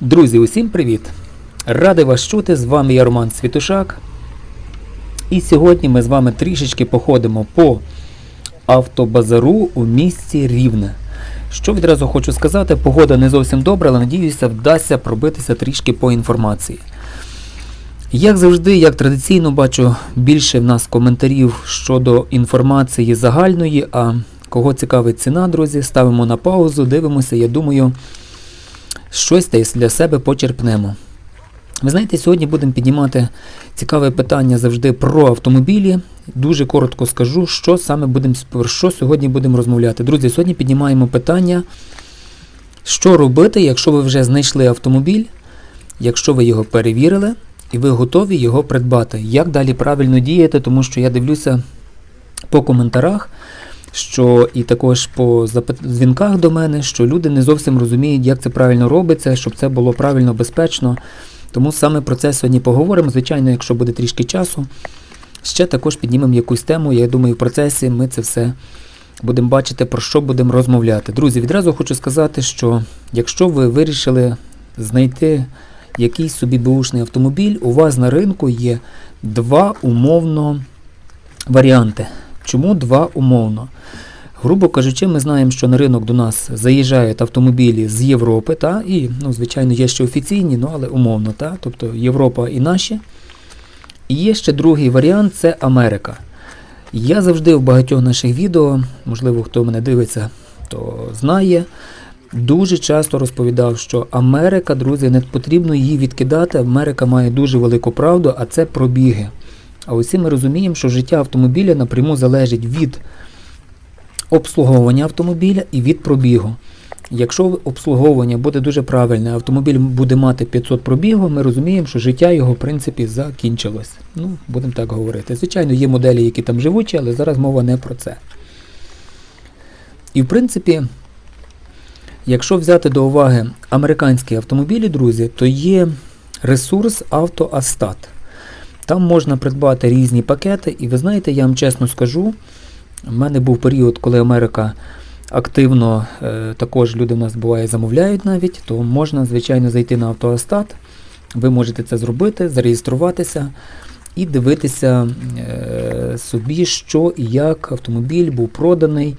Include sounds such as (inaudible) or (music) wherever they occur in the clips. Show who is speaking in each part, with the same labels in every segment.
Speaker 1: Друзі, усім привіт! Радий вас чути, з вами я Роман Світушак. І сьогодні ми з вами трішечки походимо по автобазару у місті Рівне. Що відразу хочу сказати, погода не зовсім добра, але надіюся, вдасться пробитися трішки по інформації. Як завжди, як традиційно бачу більше в нас коментарів щодо інформації загальної, а кого цікавить ціна, друзі, ставимо на паузу, дивимося, я думаю, щось десь для себе почерпнемо. Ви знаєте, сьогодні будемо піднімати цікаве питання завжди про автомобілі. Дуже коротко скажу, що саме будемо про що сьогодні будемо розмовляти. Друзі, сьогодні піднімаємо питання, що робити, якщо ви вже знайшли автомобіль, якщо ви його перевірили і ви готові його придбати. Як далі правильно діяти, тому що я дивлюся по коментарах, що і також по дзвінках до мене, що люди не зовсім розуміють, як це правильно робиться, щоб це було правильно, безпечно. Тому саме про це сьогодні поговоримо. Звичайно, якщо буде трішки часу, ще також піднімемо якусь тему. Я думаю, в процесі ми це все будемо бачити, про що будемо розмовляти. Друзі, відразу хочу сказати, що якщо ви вирішили знайти якийсь собі бушний автомобіль, у вас на ринку є два умовно варіанти. Чому два умовно? Грубо кажучи, ми знаємо, що на ринок до нас заїжджають автомобілі з Європи, та, і, ну, звичайно, є ще офіційні, ну, але умовно, та, тобто Європа і наші. І є ще другий варіант це Америка. Я завжди в багатьох наших відео, можливо, хто мене дивиться, то знає, дуже часто розповідав, що Америка, друзі, не потрібно її відкидати. Америка має дуже велику правду, а це пробіги. А усі ми розуміємо, що життя автомобіля напряму залежить від обслуговування автомобіля і від пробігу. Якщо обслуговування буде дуже правильне, автомобіль буде мати 500 пробігу, ми розуміємо, що життя його в принципі закінчилось. Ну, будемо так говорити. Звичайно, є моделі, які там живучі, але зараз мова не про це. І в принципі, якщо взяти до уваги американські автомобілі, друзі, то є ресурс автоастат. Там можна придбати різні пакети, і ви знаєте, я вам чесно скажу, в мене був період, коли Америка активно, е, також люди в нас буває замовляють навіть, то можна, звичайно, зайти на автоастат. Ви можете це зробити, зареєструватися і дивитися е, собі, що і як автомобіль був проданий,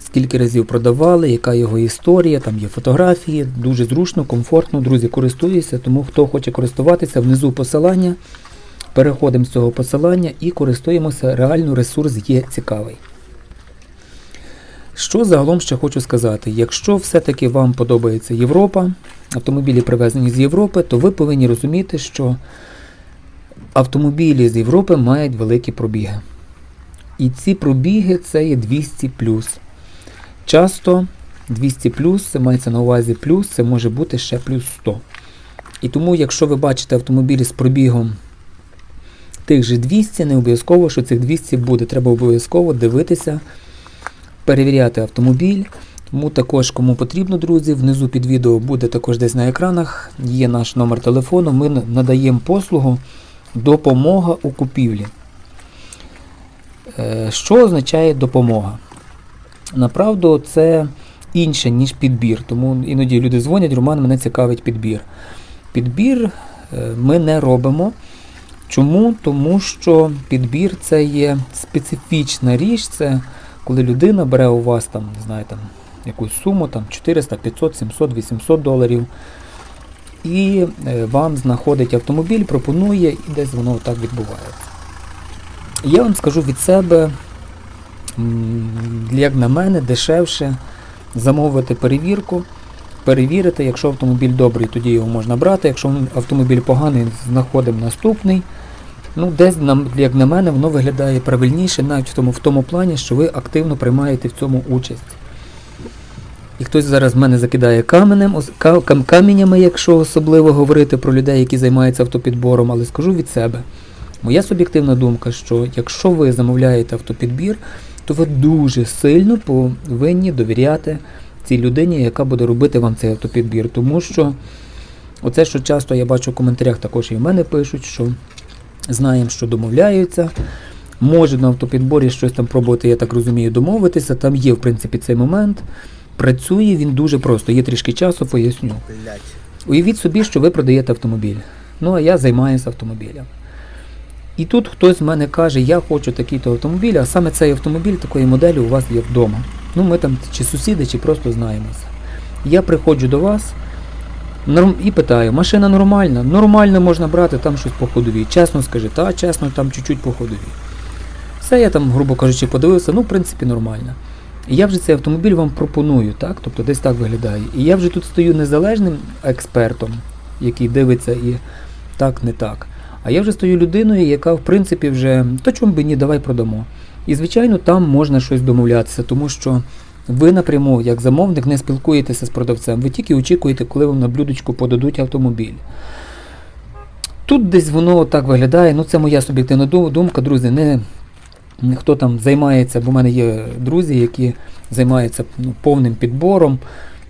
Speaker 1: скільки разів продавали, яка його історія, там є фотографії, дуже зручно, комфортно, друзі, користуюся, тому хто хоче користуватися, внизу посилання. Переходимо з цього посилання і користуємося, реально ресурс є цікавий. Що загалом ще хочу сказати, якщо все-таки вам подобається Європа, автомобілі привезені з Європи, то ви повинні розуміти, що автомобілі з Європи мають великі пробіги. І ці пробіги це є 200 Часто 200 це мається на увазі плюс, це може бути ще плюс 100. І тому, якщо ви бачите автомобілі з пробігом тих же 200, не обов'язково, що цих 200 буде. Треба обов'язково дивитися, перевіряти автомобіль. Тому також, кому потрібно, друзі, внизу під відео буде також десь на екранах, є наш номер телефону, ми надаємо послугу допомога у купівлі. Е, Що означає допомога? Направду, це інше, ніж підбір. Тому іноді люди дзвонять, Роман, мене цікавить підбір. Підбір е, ми не робимо. Чому? Тому що підбір це є специфічна річ, це коли людина бере у вас там, не знаю, там, якусь суму, там 400, 500, 700, 800 доларів, і е, вам знаходить автомобіль, пропонує, і десь воно так відбувається. Я вам скажу від себе, як на мене, дешевше замовити перевірку. Перевірити, якщо автомобіль добрий, тоді його можна брати. Якщо автомобіль поганий, знаходимо наступний. Ну, десь, як на мене, воно виглядає правильніше, навіть в тому, в тому плані, що ви активно приймаєте в цьому участь. І хтось зараз мене закидає каменем, ос- кам- каменями, якщо особливо говорити про людей, які займаються автопідбором, але скажу від себе. Моя суб'єктивна думка, що якщо ви замовляєте автопідбір, то ви дуже сильно повинні довіряти цій людині, яка буде робити вам цей автопідбір. Тому що оце, що часто я бачу в коментарях, також і в мене пишуть, що знаємо, що домовляються. Може на автопідборі щось там пробувати, я так розумію, домовитися. Там є, в принципі, цей момент. Працює він дуже просто. Є трішки часу, поясню. Уявіть собі, що ви продаєте автомобіль. Ну, а я займаюся автомобілем. І тут хтось в мене каже, я хочу такий-то автомобіль, а саме цей автомобіль такої моделі у вас є вдома. Ну, ми там чи сусіди, чи просто знаємося. Я приходжу до вас і питаю, машина нормальна? Нормально можна брати там щось по ходовій. Чесно скажи, та чесно, там чуть-чуть по ходовій. Все я там, грубо кажучи, подивився, ну, в принципі, нормально. І я вже цей автомобіль вам пропоную, так? Тобто десь так виглядає. І я вже тут стою незалежним експертом, який дивиться і так, не так. А я вже стою людиною, яка, в принципі, вже то чому би ні, давай продамо. І, звичайно, там можна щось домовлятися, тому що ви напряму, як замовник, не спілкуєтеся з продавцем. Ви тільки очікуєте, коли вам на блюдечку подадуть автомобіль. Тут десь воно так виглядає, ну це моя суб'єктивна думка, друзі, не хто там займається, бо в мене є друзі, які займаються ну, повним підбором.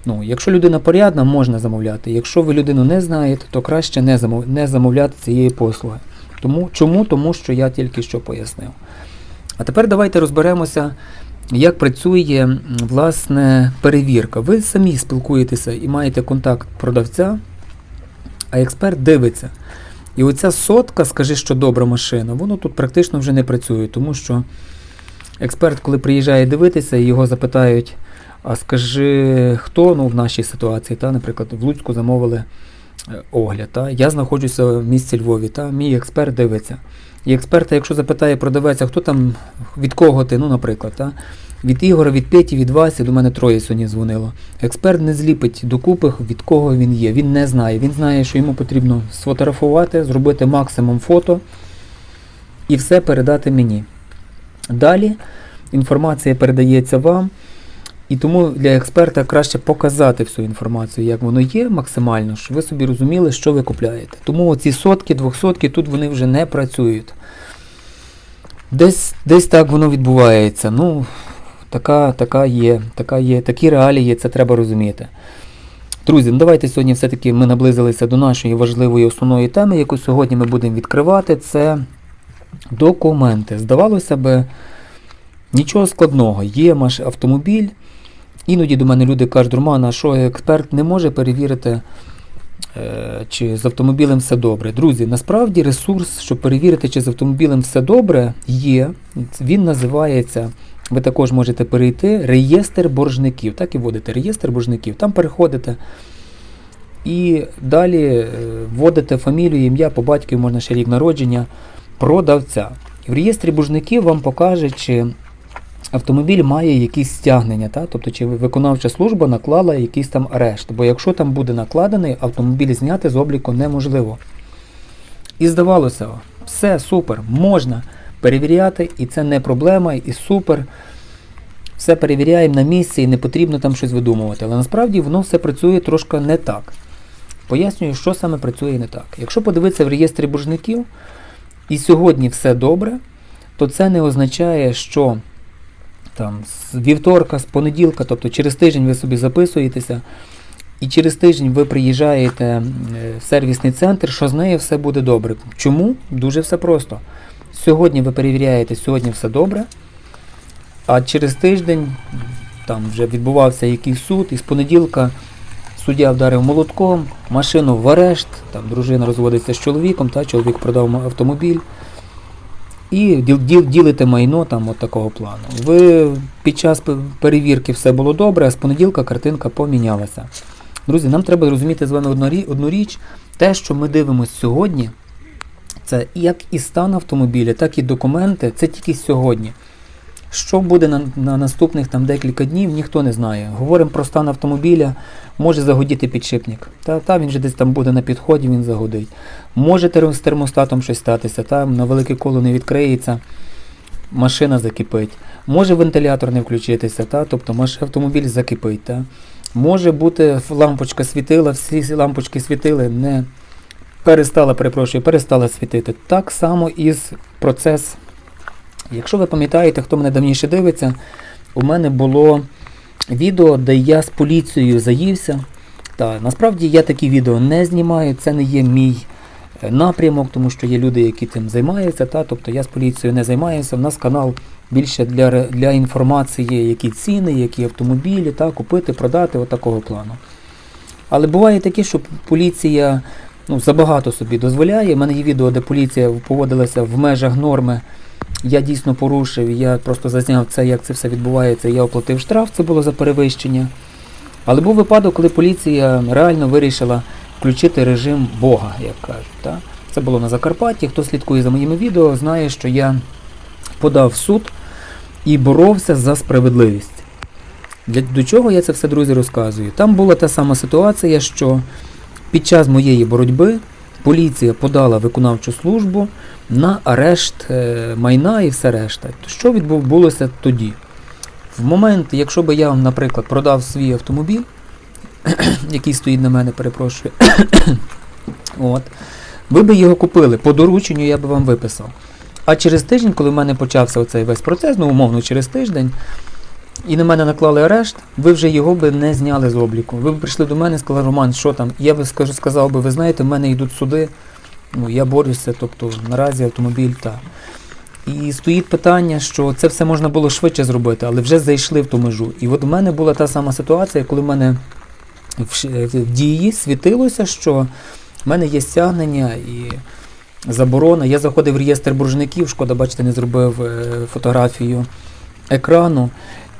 Speaker 1: Ну, якщо людина порядна, можна замовляти. Якщо ви людину не знаєте, то краще не, замов... не замовляти цієї послуги. Тому, чому? Тому що я тільки що пояснив. А тепер давайте розберемося, як працює власне перевірка. Ви самі спілкуєтеся і маєте контакт продавця, а експерт дивиться. І оця сотка, скажи, що добра машина, воно тут практично вже не працює, тому що експерт, коли приїжджає дивитися, його запитають, а скажи, хто ну, в нашій ситуації, та, наприклад, в Луцьку замовили е, огляд. Та, я знаходжуся в місті Львові, та, мій експерт дивиться. І експерта, якщо запитає продавець, а хто там, від кого ти, ну, наприклад, та, від Ігора, від Петі, від Васі, до мене троє сьогодні дзвонило. Експерт не зліпить докупи, від кого він є. Він не знає. Він знає, що йому потрібно сфотографувати, зробити максимум фото і все передати мені. Далі інформація передається вам. І тому для експерта краще показати всю інформацію, як воно є максимально, щоб ви собі розуміли, що ви купляєте. Тому оці сотки, двохсотки тут вони вже не працюють. Десь, десь так воно відбувається. Ну, така, така є, така є, такі реалії, це треба розуміти. Друзі, ну давайте сьогодні все-таки ми наблизилися до нашої важливої основної теми, яку сьогодні ми будемо відкривати. Це документи. Здавалося би, нічого складного. Є ваш автомобіль. Іноді до мене люди кажуть, Роман, а що експерт не може перевірити, е, чи з автомобілем все добре. Друзі, насправді ресурс, щоб перевірити, чи з автомобілем все добре, є. Він називається, ви також можете перейти, реєстр боржників. Так і вводите реєстр боржників. Там переходите і далі е, вводите фамілію, ім'я по батькові, можна ще рік народження продавця. В реєстрі боржників вам покаже, чи автомобіль має якісь стягнення, та? тобто чи виконавча служба наклала якийсь там арешт. Бо якщо там буде накладений, автомобіль зняти з обліку неможливо. І здавалося, все супер, можна перевіряти, і це не проблема, і супер. Все перевіряємо на місці і не потрібно там щось видумувати. Але насправді воно все працює трошки не так. Пояснюю, що саме працює не так. Якщо подивитися в реєстрі боржників, і сьогодні все добре, то це не означає, що там з вівторка, з понеділка, тобто через тиждень ви собі записуєтеся, і через тиждень ви приїжджаєте е, в сервісний центр, що з нею все буде добре. Чому? Дуже все просто. Сьогодні ви перевіряєте, сьогодні все добре, а через тиждень там вже відбувався якийсь суд, і з понеділка суддя вдарив молотком, машину в арешт, там дружина розводиться з чоловіком, та чоловік продав автомобіль. І діл, діл, ділите майно там от такого плану. Ви під час перевірки все було добре, а з понеділка картинка помінялася. Друзі, нам треба розуміти з вами одну річ. Те, що ми дивимося сьогодні, це як і стан автомобіля, так і документи, це тільки сьогодні. Що буде на, на наступних там декілька днів, ніхто не знає. Говоримо про стан автомобіля, може загодіти підшипник. Та, та він же десь там буде на підході, він загодить. Може з термостатом щось статися, там на велике коло не відкриється, машина закипить. Може вентилятор не включитися, та, тобто маш, автомобіль закипить. Та. Може бути лампочка світила, всі лампочки світили, не перестала, перепрошую, перестала світити. Так само і процес. Якщо ви пам'ятаєте, хто мене давніше дивиться, у мене було відео, де я з поліцією заївся. Та, насправді я такі відео не знімаю, це не є мій е, напрямок, тому що є люди, які цим займаються. Та, тобто я з поліцією не займаюся. У нас канал більше для, для інформації, які ціни, які автомобілі, та, купити, продати, от такого плану. Але буває таке, що поліція ну, забагато собі дозволяє. У мене є відео, де поліція поводилася в межах норми. Я дійсно порушив, я просто зазняв це, як це все відбувається. Я оплатив штраф, це було за перевищення. Але був випадок, коли поліція реально вирішила включити режим Бога, як кажуть. Так? Це було на Закарпатті. Хто слідкує за моїми відео, знає, що я подав в суд і боровся за справедливість. Для, до чого я це все, друзі, розказую? Там була та сама ситуація, що під час моєї боротьби поліція подала виконавчу службу на арешт е, майна і все решта. Що відбулося тоді? В момент, якщо би я, вам, наприклад, продав свій автомобіль, (coughs) який стоїть на мене, перепрошую, (coughs) от, ви би його купили по дорученню, я би вам виписав. А через тиждень, коли в мене почався оцей весь процес, ну умовно через тиждень, і на мене наклали арешт, ви вже його би не зняли з обліку. Ви б прийшли до мене і сказали, Роман, що там? Я би скажу, сказав би, ви знаєте, в мене йдуть суди, ну я борюся, тобто наразі автомобіль та. І стоїть питання, що це все можна було швидше зробити, але вже зайшли в ту межу. І от у мене була та сама ситуація, коли в мене в, ш- в дії світилося, що в мене є стягнення і заборона. Я заходив в реєстр боржників, шкода, бачите, не зробив е, фотографію екрану.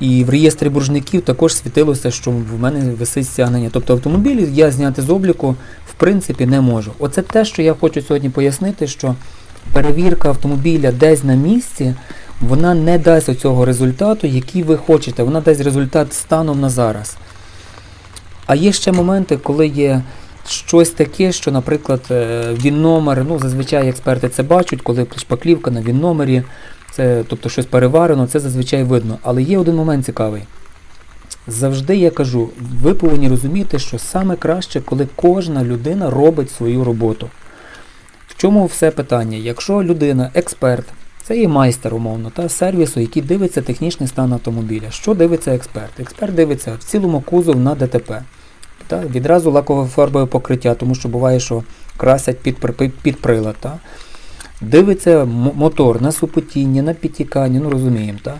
Speaker 1: І в реєстрі боржників також світилося, що в мене висить стягнення. Тобто автомобіль я зняти з обліку в принципі не можу. Оце те, що я хочу сьогодні пояснити, що перевірка автомобіля десь на місці, вона не дасть оцього результату, який ви хочете. Вона дасть результат станом на зараз. А є ще моменти, коли є щось таке, що, наприклад, е, він номер, ну зазвичай експерти це бачать, коли шпаклівка на він номері, це, тобто щось переварено, це зазвичай видно. Але є один момент цікавий. Завжди я кажу, ви повинні розуміти, що саме краще, коли кожна людина робить свою роботу. В чому все питання? Якщо людина експерт, це є майстер, умовно, та сервісу, який дивиться технічний стан автомобіля. Що дивиться експерт? Експерт дивиться в цілому кузов на ДТП. Та, відразу лакове фарбове покриття, тому що буває, що красять під, під прилад. Та. Дивиться мотор на супотіння, на підтікання, ну розуміємо. Та.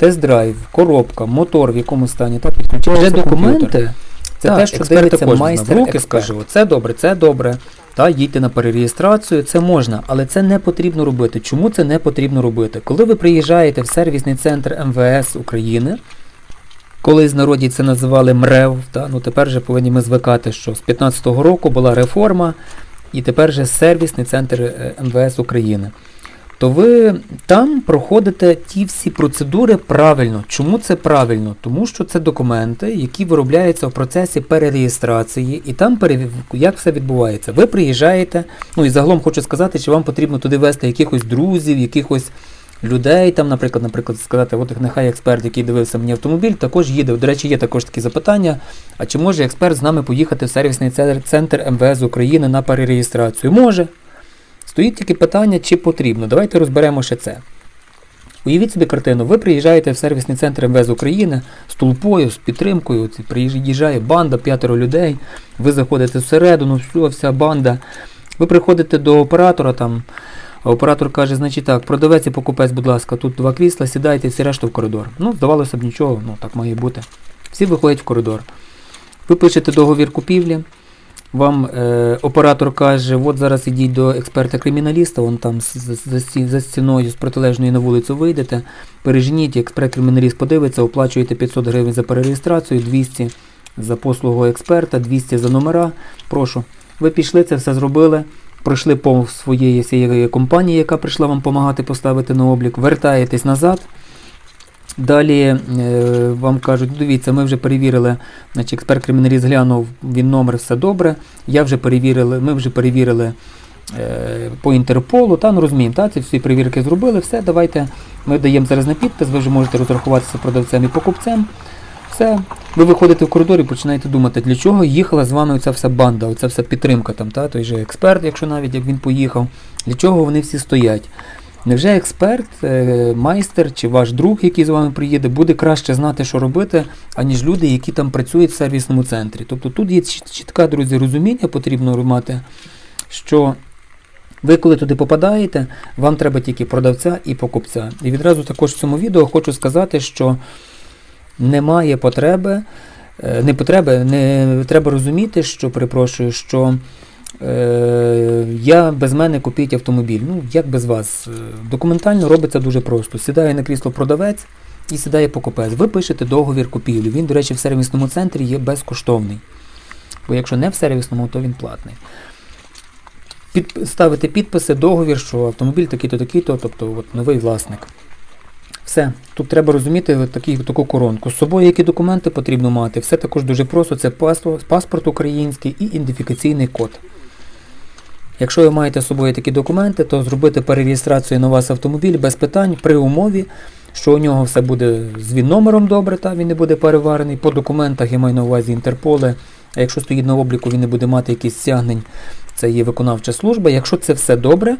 Speaker 1: Тест-драйв, коробка, мотор в якому стані, та підключається
Speaker 2: Вже документи.
Speaker 1: Це
Speaker 2: Так,
Speaker 1: те, що дивиться майстер
Speaker 2: руки скаже,
Speaker 1: Це добре, це добре. Та їдьте на перереєстрацію, це можна, але це не потрібно робити. Чому це не потрібно робити? Коли ви приїжджаєте в сервісний центр МВС України, колись в народі це називали МРЕВ, та, ну тепер же повинні ми звикати, що з 15-го року була реформа, і тепер же сервісний центр е, МВС України. То ви там проходите ті всі процедури правильно. Чому це правильно? Тому що це документи, які виробляються в процесі перереєстрації, і там як все відбувається. Ви приїжджаєте, ну і загалом хочу сказати, що вам потрібно туди вести якихось друзів, якихось людей, там, наприклад, наприклад, сказати, от нехай експерт, який дивився мені автомобіль, також їде. До речі, є також такі запитання. А чи може експерт з нами поїхати в сервісний центр- МВС України на перереєстрацію? Може. Стоїть тільки питання, чи потрібно. Давайте розберемо ще це. Уявіть собі картину, ви приїжджаєте в сервісний центр МВС України з толпою, з підтримкою, приїжджає банда, п'ятеро людей, ви заходите всередину, все, вся банда. Ви приходите до оператора там, а оператор каже, значить так, продавець і покупець, будь ласка, тут два крісла, сідайте, всі решту в коридор. Ну, здавалося б нічого, ну так має бути. Всі виходять в коридор. Ви пишете договір купівлі, вам е, оператор каже, от зараз ідіть до експерта-криміналіста, вон там з- з- за, за стіною з протилежної на вулицю вийдете, переженіть, експерт-криміналіст подивиться, оплачуєте 500 гривень за перереєстрацію, 200 за послугу експерта, 200 за номера. Прошу. Ви пішли, це все зробили, пройшли по своєї всієї компанії, яка прийшла вам допомагати поставити на облік, вертаєтесь назад. Далі е, вам кажуть, дивіться, ми вже перевірили, значить, експерт-криміналіст глянув, він номер, все добре. Я вже перевірили, ми вже перевірили е, по Інтерполу, та ну розуміємо, та, ці всі перевірки зробили, все, давайте ми даємо зараз на підпис, ви вже можете розрахуватися продавцем і покупцем. Все, ви виходите в коридор і починаєте думати, для чого їхала з вами оця вся банда, оця вся підтримка, там, та, той же експерт, якщо навіть як він поїхав, для чого вони всі стоять. Невже експерт, е, майстер чи ваш друг, який з вами приїде, буде краще знати, що робити, аніж люди, які там працюють в сервісному центрі? Тобто тут є чіт- чітке, друзі, розуміння потрібно мати, що ви коли туди попадаєте, вам треба тільки продавця і покупця. І відразу також в цьому відео хочу сказати, що немає потреби е, не потреби, не треба розуміти, що перепрошую, що е, я без мене купіть автомобіль. Ну, як без вас? Е, Документально робиться дуже просто. Сідає на крісло продавець і сідає покупець. Ви пишете договір купівлі. Він, до речі, в сервісному центрі є безкоштовний. Бо якщо не в сервісному, то він платний. Під, ставите підписи, договір, що автомобіль такий-то, такий-то, тобто от, новий власник. Все. Тут треба розуміти такі, таку коронку. З собою які документи потрібно мати. Все також дуже просто. Це паспорт, український і ідентифікаційний код. Якщо ви маєте з собою такі документи, то зробити перереєстрацію на вас автомобіль без питань при умові, що у нього все буде з ВІН-номером добре, та він не буде переварений. По документах я маю на увазі Інтерполи. А якщо стоїть на обліку, він не буде мати якісь стягнень, це є виконавча служба. Якщо це все добре,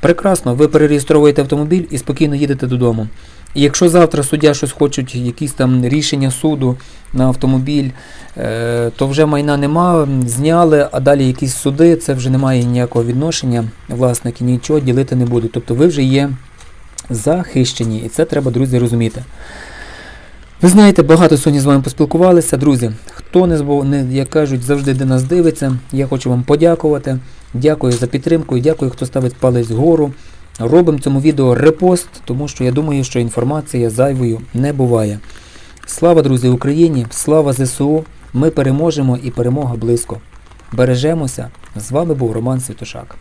Speaker 1: прекрасно, ви перереєстровуєте автомобіль і спокійно їдете додому. І якщо завтра суддя щось хочуть, якісь там рішення суду на автомобіль, е, то вже майна нема, зняли, а далі якісь суди, це вже немає ніякого відношення, власники нічого ділити не будуть. Тобто ви вже є захищені, і це треба, друзі, розуміти. Ви знаєте, багато сьогодні з вами поспілкувалися, друзі. Хто не збов, не, як кажуть, завжди де нас дивиться, я хочу вам подякувати. Дякую за підтримку і дякую, хто ставить палець вгору. Робимо цьому відео репост, тому що я думаю, що інформація зайвою не буває. Слава, друзі, Україні! Слава ЗСУ! Ми переможемо і перемога близько. Бережемося! З вами був Роман Святошак.